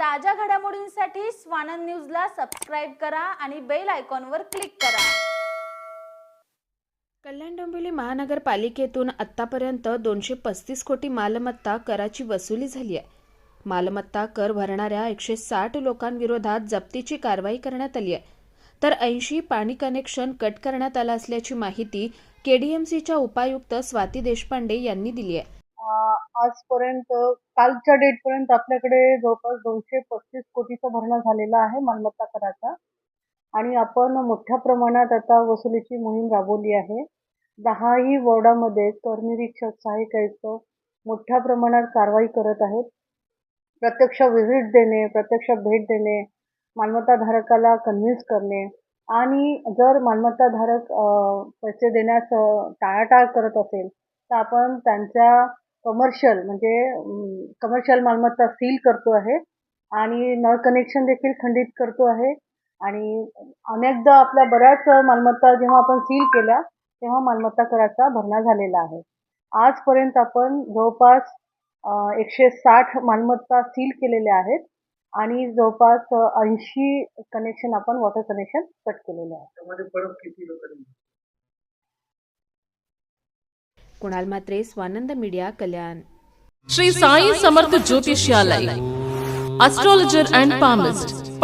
ताज्या घडामोडींसाठी स्वानंद न्यूजला सबस्क्राईब करा आणि बेल आयकॉनवर क्लिक करा. कल्याण डोंबिवली महानगरपालिकेतून आत्तापर्यंत दोनशे पस्तीस कोटी मालमत्ता कराची वसुली झाली आहे. मालमत्ता कर भरणाऱ्या एकशे साठ लोकांविरोधात जप्तीची कारवाई करण्यात आली आहे. तर ऐंशी पाणी कनेक्शन कट करण्यात आलं असल्याची माहिती केडीएमसीच्या उपायुक्त स्वाती देशपांडे यांनी दिली आहे. आजपर्यंत कालच्या डेटपर्यंत आपल्याकडे जवळपास दोनशे पस्तीस कोटीचा भरणा झालेला आहे मालमत्ता कराचा. आणि आपण मोठ्या प्रमाणात आता वसुलीची मोहीम राबवली आहे. दहाही वॉर्डामध्ये कर निरीक्षक सहाय्यक आयुक्त मोठ्या प्रमाणात कारवाई करत आहेत. प्रत्यक्ष व्हिजिट देणे प्रत्यक्ष भेट देणे मालमत्ताधारकाला कन्व्हिन्स करणे. आणि जर मालमत्ताधारक पैसे देण्यास टाळाटाळ करत असेल तर आपण त्यांच्या कमर्शियल म्हणजे कमर्शियल मालमत्ता सील करतो आहे आणि नळ कनेक्शन देखील खंडित करतो आहे. आणि अनेकदा आपल्या बऱ्याच मालमत्ता जेव्हा आपण सील केल्या तेव्हा मालमत्ता कराचा भरणा झालेला आहे. आजपर्यंत आपण जवळपास एकशे साठ मालमत्ता सील केलेल्या आहेत आणि जवळपास ऐंशी कनेक्शन आपण वॉटर कनेक्शन कट केलेले आहे Kunal Matre Swanand media Kalyan Shri Sai Samarth Jyotishyalaya astrologer and palmist